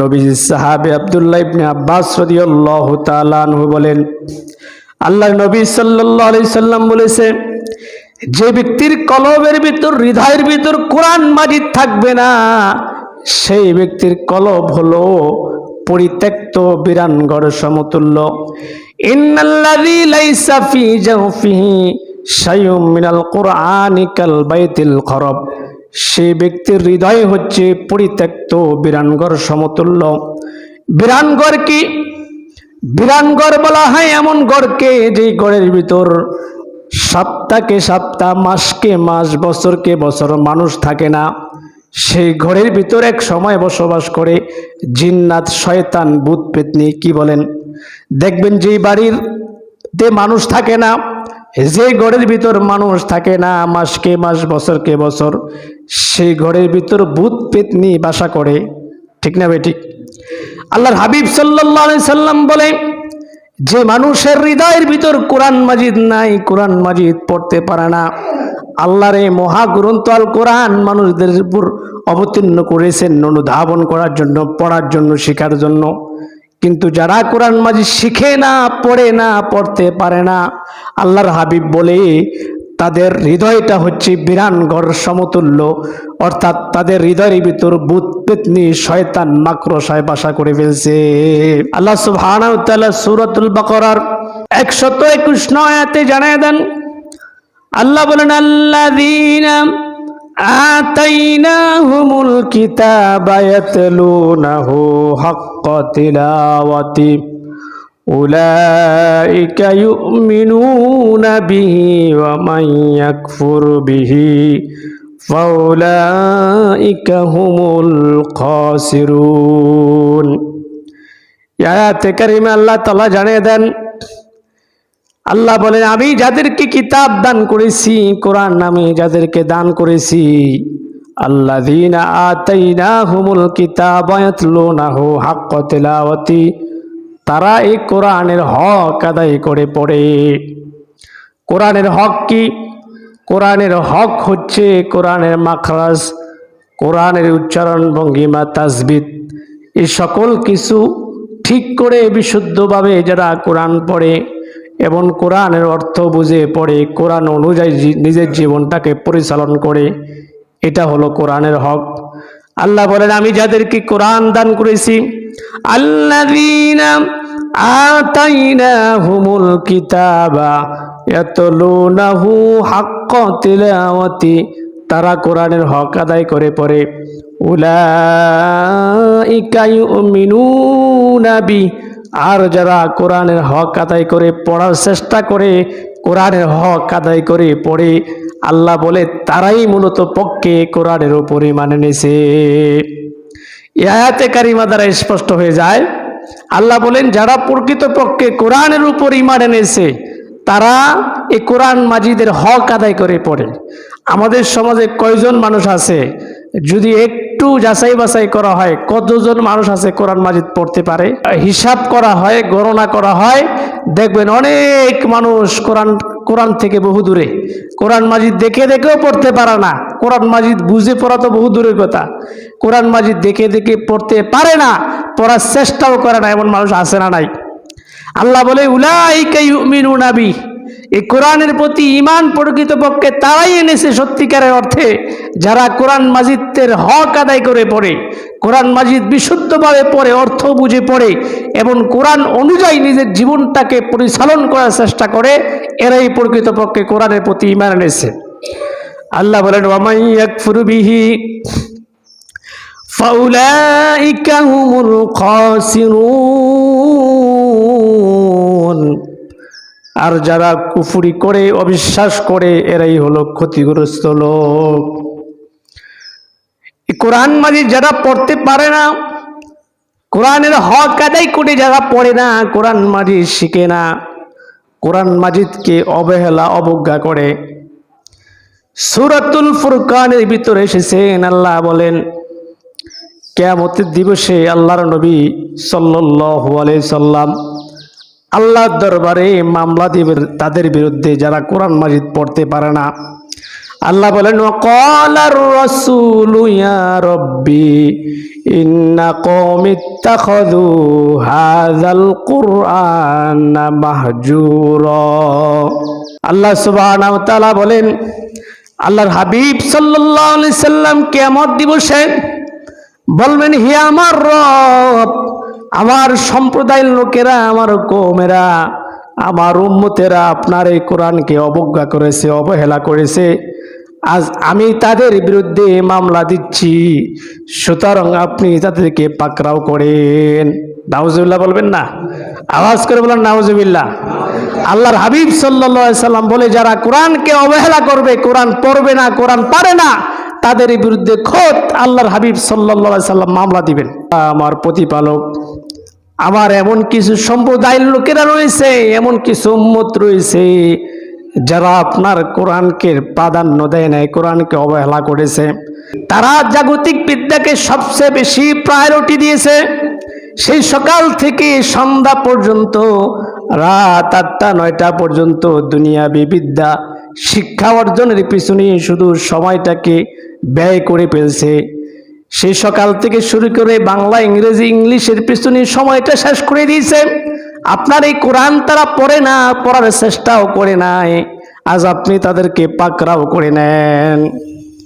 নবী সাহাবে আব্দুল্লাহ ইবনে আব্বাস রাদিয়াল্লাহু তাআলা আনহু বলেন আল্লাহ নবী সাল্লাল্লাহু আলাইহি সাল্লাম বলেছে, যে ব্যক্তির কলবের ভিতর, হৃদয়ের ভিতর কোরআন মাজিদ থাকবে না, সেই ব্যক্তির কলব হলো পরিত্যক্ত বিরানগড় সমতুল্য। ইন্নাল্লাযী লাইসা ফি জাওফিহি শাইউম মিনাল কুরআনি কাল বাইতিল খরব। সেই ব্যক্তির হৃদয় হচ্ছে পরিত্যক্ত বিরানগড় সমতুল্য। বিরানগড় কি? বিরানগড় বলা হয় এমন গড়কে যে গড়ের ভিতর সপ্তাহকে সপ্তাহ, মাসকে মাস, বছরকে বছর মানুষ থাকে না। সেই ঘরের ভিতর এক সময় বসবাস করে জিন্নাত, শয়তান ভূত পেতনি কি বলেন? দেখবেন যে বাড়ির তে মানুষ থাকে না যে ঘরের ভিতর মানুষ থাকে না মাসকে মাস বছরকে বছর, সেই ঘরের ভিতর ভূত পেতনি বাসা করে। ঠিক না বেঠিক? আল্লাহর হাবিব আলাইহি সাল্লাম বলে, যে মানুষের হৃদয়ের ভিতর কোরআন মাজিদ নাই, কোরআন মাজিদ পড়তে পারে না। আল্লাহর এই মহাগ্রন্থ আল কোরআন মানুষদের উপর অবতীর্ণ করেছেন, অনুধাবন করার জন্য, পড়ার জন্য, শেখার জন্য। কিন্তু যারা কোরআন মাজিদ শিখে না, পড়ে না, পড়তে পারে না, আল্লাহর হাবিব বলে তাদের হৃদয়টা হচ্ছে বিরানগড় সমতুল্য। অর্থাৎ তাদের হৃদয়ের ভিতর বুধ পেতনি, শয়তান মাকড়সায় বাসা করে ফেলছে। আল্লাহ সুবহানাহু সুরতুল তাআলা সূরাতুল একুশ 121 আয়াতে জানিয়ে দেন, আল্লাহ বলেন, আল্লাযীনা আতাইনাহুমুল কিতাবা ইয়াতলুনাহু হাক্কা তিলাওয়াতি أولئك يؤمنون به ومن يكفر به فأولئك هم الخاسرون আয়াতে কারিমে আল্লাহ তাআলা জানিয়ে দেন আল্লাহ বলেন, আমি যাদেরকে কিতাব দান করেছি, কোরআন নামে যাদেরকে দান করেছি, আল্লাযীনা আতাইনাহুমুল কিতাবা ইয়াতলুনাহু হাক্কা তিলাওয়াতি, তারা এই কোরআনের হক আদায় করে পড়ে। কোরআনের হক কি? কোরআনের হক হচ্ছে কোরআনের মাখরাজ, কোরআনের উচ্চারণ ভঙ্গিমা তাজবিদ এই সকল কিছু ঠিক করে বিশুদ্ধভাবে যারা কোরআন পড়ে এবং কোরআনের অর্থ বুঝে পড়ে, কোরআন অনুযায়ী নিজের জীবনটাকে পরিচালন করে। এটা হলো কোরআনের হক। আল্লাহ বলেন, আমি যাদেরকে কোরআন দান করেছি, আল্লাযীনা আতাইনাহুমুল কিতাবা তারা কোরআনের হক আদায় করে পড়ে। উলাইকা ইউমিনুনা বি আর যারা কোরআনের হক আদায় করে পড়ার চেষ্টা করে, কোরআনের হক আদায় করে পড়ে, আল্লাহ বলে, তারাই মূলত পক্ষে কোরআনের উপরে মানে নিছে এই আয়াতে কারিমা দ্বারা স্পষ্ট হয়ে যায়, আল্লাহ বলেন, যারা প্রকৃতপক্ষে কোরআনের উপর ইমান এনেছে, তারা এই কোরআন মাজিদের হক আদায় করে পড়ে। আমাদের সমাজে কয়জন মানুষ আছে যদি একটু যাচাই বাছাই করা হয়, কতজন মানুষ আছে কোরআন মাজিদ পড়তে পারে? হিসাব করা হয়, গণনা করা হয়, দেখবেন অনেক মানুষ কোরআন কোরআন থেকে বহু দূরে। কোরআন মাজিদ দেখে দেখেও পড়তে পারে না। কোরআন মাজিদ বুঝে পড়া তো বহু দূরের কথা। কোরআন মাজিদ দেখে দেখে পড়তে পারে না, পড়ার চেষ্টাও করে না, এমন মানুষ আসে না নাই। আল্লাহ বলে, উলাইকা মিনু বি এই কোরআনের প্রতি ইমান প্রকৃতপক্ষে তারাই এনেছে সত্যিকারের অর্থে। যারা কোরআন মাজিদের হক আদায় করে পড়ে, কোরআন মাজিদ বিশুদ্ধভাবে পড়ে, অর্থ বুঝে পড়ে এবং কোরআন অনুযায়ী নিজের জীবনটাকে পরিচালন করার চেষ্টা করে, এরাই প্রকৃতপক্ষে কোরআনের প্রতি ইমান এনেছে। আল্লাহ বলেন ফাউলাইকা হুমুল খাসিরুন। আর যারা কুফুরি করে, অবিশ্বাস করে, এরাই হলো ক্ষতিগ্রস্ত লোক। কোরআন মাজিদ যারা পড়তে পারে না, কোরআনের হক আদায় করে যারা পড়ে না, কোরআন মাজিদ শিখে না। কোরআন মাজিদকে অবহেলা, অবজ্ঞা করে। সুরাতুল ফুরকানের ভিতরে এসেছেন, আল্লাহ বলেন, কেয়ামতের দিবসে আল্লাহর নবী সাল্লাল্লাহু আলাইহি সাল্লাম আল্লাহর দরবারে মামলা দিবেন তাদের বিরুদ্ধে যারা কোরআন মাজিদ পড়তে পারে না। আল্লাহ বলেন কলার রসুল রব্বি, ইন্না কমিত্তাখযু হাযাল কুরআন মাহজুরা। আল্লাহ তাআলা বলেন, আল্লাহর হাবিব আলাইহি সাল্লাম কিয়ামত দিবসে বলবেন, হে আমার রব আমার সম্প্রদায়ের লোকেরা, আমার কৌমেরা, আমার উম্মতেরা আপনার এই কোরআনকে অবজ্ঞা করেছে, অবহেলা করেছে। আজ আমি তাদের বিরুদ্ধে মামলা দিচ্ছি। সুতরাং আপনি তাদেরকে পাকড়াও করেন। নাউজুবিল্লাহ বলবেন না? আওয়াজ করে বলেন, নাউজুবিল্লাহ। আল্লাহর হাবিব সাল্লাল্লাহু সাল্লাম বলে, যারা কোরআনকে অবহেলা করবে, কোরআন পড়বে না, কোরআন পারে না, তাদের বিরুদ্ধে খোদ আল্লাহর হাবিব সাল্লাল্লাহু সাল্লাম মামলা দিবেন। আমার প্রতিপালক আমার এমন কিছু সম্প্রদায়ের লোকেরা রয়েছে, এমন কিছু উম্মত রয়েছে, যারা আপনার কোরআনকে প্রাধান্য দেয় নাই, কোরআনকে অবহেলা করেছে। তারা জাগতিক বিদ্যাকে সবচেয়ে বেশি প্রায়োরিটি দিয়েছে। সেই সকাল থেকে সন্ধ্যা পর্যন্ত, রাত আটটা, নয়টা পর্যন্ত দুনিয়াবি বিদ্যা শিক্ষা অর্জনের পিছনে শুধু সময়টাকে ব্যয় করে ফেলছে। সেই সকাল থেকে শুরু করে বাংলা, ইংরেজি, ইংলিশের পিছনে সময়টা শেষ করে দিয়েছে। আপনার এই কোরআন তারা পড়ে না, পড়ার চেষ্টাও করে নাই। আজ আপনি তাদেরকে পাকরাও করে নেন।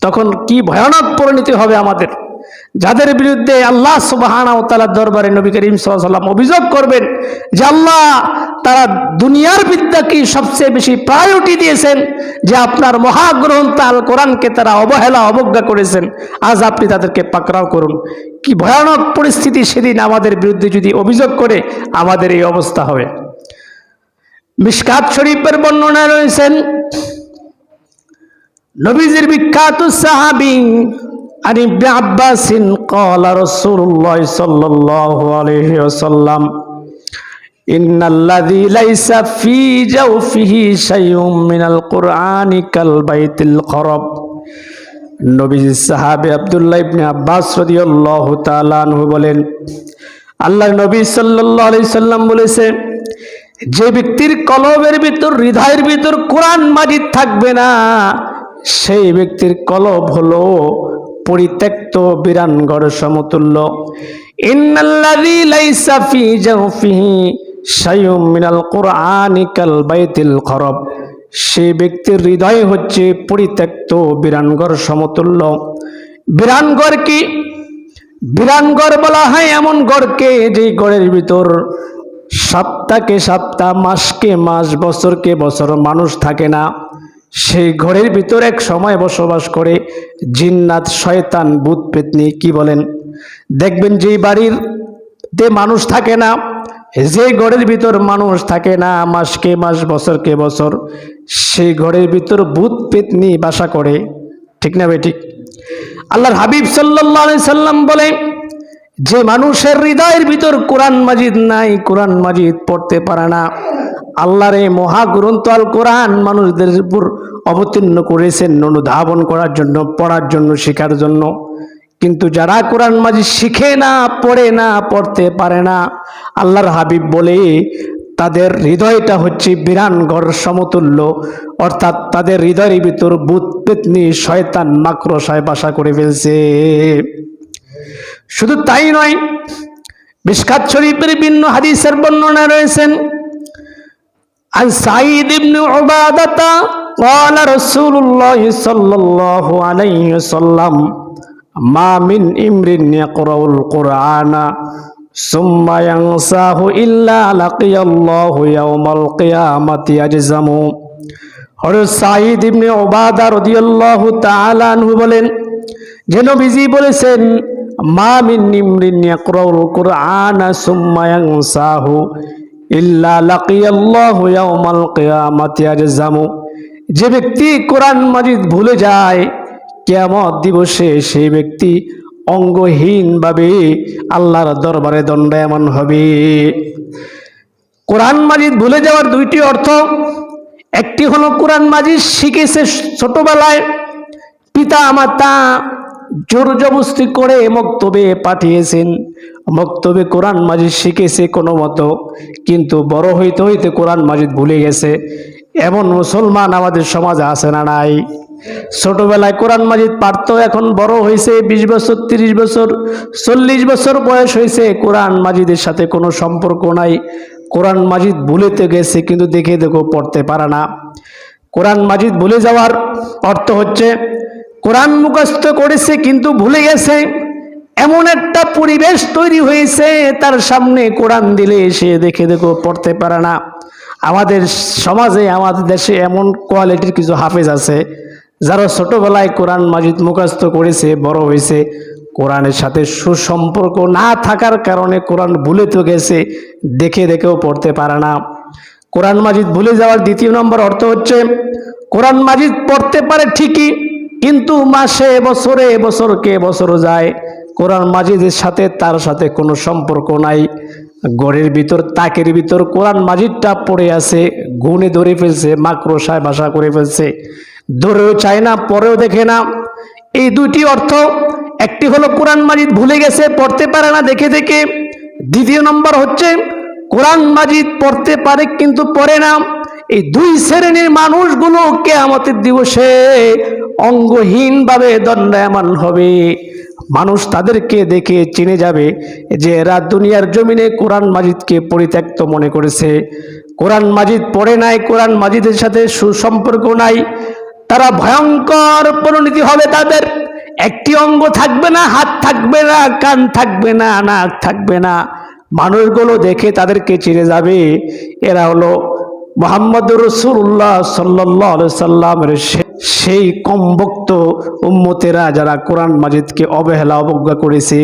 তখন কি ভয়ানক পরিণতি হবে আমাদের। যাদের বিরুদ্ধে আল্লাহ সুবাহানা ও তালার দরবারে নবী করিম সাল্লাম অভিযোগ করবেন যে আল্লাহ তারা দুনিয়ার বিদ্যাকে সবচেয়ে বেশি প্রায়োরিটি দিয়েছেন, যে আপনার মহাগ্রন্থ আল কোরআনকে তারা অবহেলা, অবজ্ঞা করেছেন, আজ আপনি তাদেরকে পাকড়াও করুন। কি ভয়ানক পরিস্থিতি সেদিন আমাদের বিরুদ্ধে যদি অভিযোগ করে, আমাদের এই অবস্থা হবে। মিসকাত শরীফের বর্ণনা রয়েছেন, নবীজির বিখ্যাত সাহাবি عن ابن عباس قال رسول الله صلى الله عليه وسلم إن الذي ليس في جوفه شيء من القرآن كالبيت الخرب নবীজি সাহাবে আব্দুল্লাহ ইবনে আব্বাস রাদিয়াল্লাহু তাআলা আনহু বলেন আল্লাহ নবী সাল্লাল্লাহু আলাইহি সাল্লাম বলেছে যে ব্যক্তির কলবের ভিতর হৃদয়ের ভিতর কোরআন মাজিদ থাকবে না সেই ব্যক্তির কলব হলো পরিত্যক্ত বিরান বিরানগড় সমতুল্য। ইন্নাল্লাযী লাইসা ফি জাওফিহি শাইউম মিনাল কুরআনি বাইতিল খরব। সেই ব্যক্তির হৃদয় হচ্ছে পরিত্যক্ত বিরানগড় সমতুল্য। বিরানগড় কি? বিরানগড় বলা হয় এমন গড়কে যে গড়ের ভিতর সপ্তাহকে সপ্তাহ, মাসকে মাস, বছরকে বছর মানুষ থাকে না। সেই ঘরের ভিতর এক সময় বসবাস করে জিন্নাত, শয়তান, ভূত, পেতনি, কি বলেন? দেখবেন যে বাড়ির তে মানুষ থাকে না, যে ঘরের ভিতর মানুষ থাকে না মাসকে মাস বছরকে বছর, সেই ঘরের ভিতর ভূত, পেতনি বাসা করে। ঠিক না ভাই, ঠিক? আল্লাহর হাবিব আলাইহি সাল্লাম বলে যে মানুষের হৃদয়ের ভিতর কোরআন মাজিদ নাই, কোরআন মাজিদ পড়তে পারে না। আল্লাহর এই মহাগ্রন্থ আল কোরআন মানুষদের উপর অবতীর্ণ করেছেন, অনুধাবন করার জন্য, পড়ার জন্য, শেখার জন্য। কিন্তু যারা কোরআন মাজিদ শিখে না, পড়ে না, পড়তে পারে না, আল্লাহর হাবিব বলে তাদের হৃদয়টা হচ্ছে বিরানগড় সমতুল্য। অর্থাৎ তাদের হৃদয়ের ভিতর বুধ পেতনি, শয়তান মাকড়সায় বাসা করে ফেলছে। শুধু তাই নয় বিস্কাত শরীফের ভিন্ন হাদিসের বর্ণনা রয়েছেন عن سعيد بن عبادة قال رسول الله صلى الله عليه وسلم ما من امر يقرأ القرآن ثم ينساه إلا لقي الله يوم القيامة يجزم হযরত সাঈদ ইবনে ওবাদা রাদিয়াল্লাহু তাআলা আনহু বলেন যে নবীজি বলেছেন মা যে ব্যক্তি কোরআন মাজিদ ভুলে যায়, কিয়ামত দিবসে সেই ব্যক্তি অঙ্গহীন অঙ্গহীনভাবে আল্লাহর দরবারে দণ্ডায়মান হবে। কোরআন মাজিদ ভুলে যাওয়ার দুইটি অর্থ, একটি হলো কোরআন মাজিদ শিখেছে ছোটবেলায় পিতা মাতা জোর জবস্তি করে মক্তবে পাঠিয়েছেন। মক্তবে কোরআন মাজিদ শিখেছে কোনো মতো, কিন্তু বড় হইতে হইতে কোরআন মাজিদ ভুলে গেছে। এমন মুসলমান আমাদের সমাজে আছে না নাই? ছোটবেলায় কোরআন মাজিদ পারতো এখন বড় হয়েছে বিশ বছর, তিরিশ বছর, চল্লিশ বছর বয়স হয়েছে কোরআন মাজিদের সাথে কোনো সম্পর্ক নাই। কোরআন মাজিদ ভুলেতে গেছে, কিন্তু দেখে দেখো পড়তে পারে না। কোরআন মাজিদ ভুলে যাওয়ার অর্থ হচ্ছে কোরআন মুখস্থ করেছে, কিন্তু ভুলে গেছে। এমন একটা পরিবেশ তৈরি হয়েছে, তার সামনে কোরআন দিলে সে দেখে দেখো পড়তে পারে না। আমাদের সমাজে, আমাদের দেশে এমন কোয়ালিটির কিছু হাফেজ আছে, যারা ছোটবেলায় কোরআন মাজিদ মুখস্থ করেছে, বড় হয়েছে। কোরআনের সাথে সুসম্পর্ক না থাকার কারণে কোরআন ভুলে তো গেছে, দেখে দেখেও পড়তে পারে না। কোরআন মাজিদ ভুলে যাওয়ার দ্বিতীয় নম্বর অর্থ হচ্ছে, কোরআন মাজিদ পড়তে পারে ঠিকই কিন্তু মাসে, বছরে বছরকে বছর যায়, কোরআন মাজিদের সাথে তার সাথে কোনো সম্পর্ক নাই। গড়ের ভিতর, তাকের ভিতর কোরআন মাজিদটা পড়ে আছে গুণে ধরে ফেলছে মাকড়সায় বাসা করে ফেলছে। ধরেও চায় না, পরেও দেখে না। এই দুইটি অর্থ, একটি হলো কোরআন মাজিদ ভুলে গেছে, পড়তে পারে না দেখে দেখে। দ্বিতীয় নম্বর হচ্ছে, কোরআন মাজিদ পড়তে পারে কিন্তু পড়ে না। এই দুই শ্রেণির মানুষগুলো কেয়ামতের দিবসে অঙ্গহীনভাবে দণ্ডায়মান হবে। মানুষ তাদেরকে দেখে চিনে যাবে যে এরা দুনিয়ার জমিনে কোরআন মাজিদকে পরিত্যক্ত মনে করেছে। কোরআন মাজিদ পড়ে নাই, কোরআন মাজিদের সাথে সুসম্পর্ক নাই, তারা ভয়ঙ্কর পরিণতি হবে তাদের। একটি অঙ্গ থাকবে না, হাত থাকবে না, কান থাকবে না, নাক থাকবে না। মানুষগুলো দেখে তাদেরকে চিনে যাবে। এরা হলো মোহাম্মদ রসুল্লাহ সাল্লাহ সাল্লামের সেই কমবক্ত উম্মতেরা যারা কোরআন মাজিদকে অবহেলা অবজ্ঞা করেছে।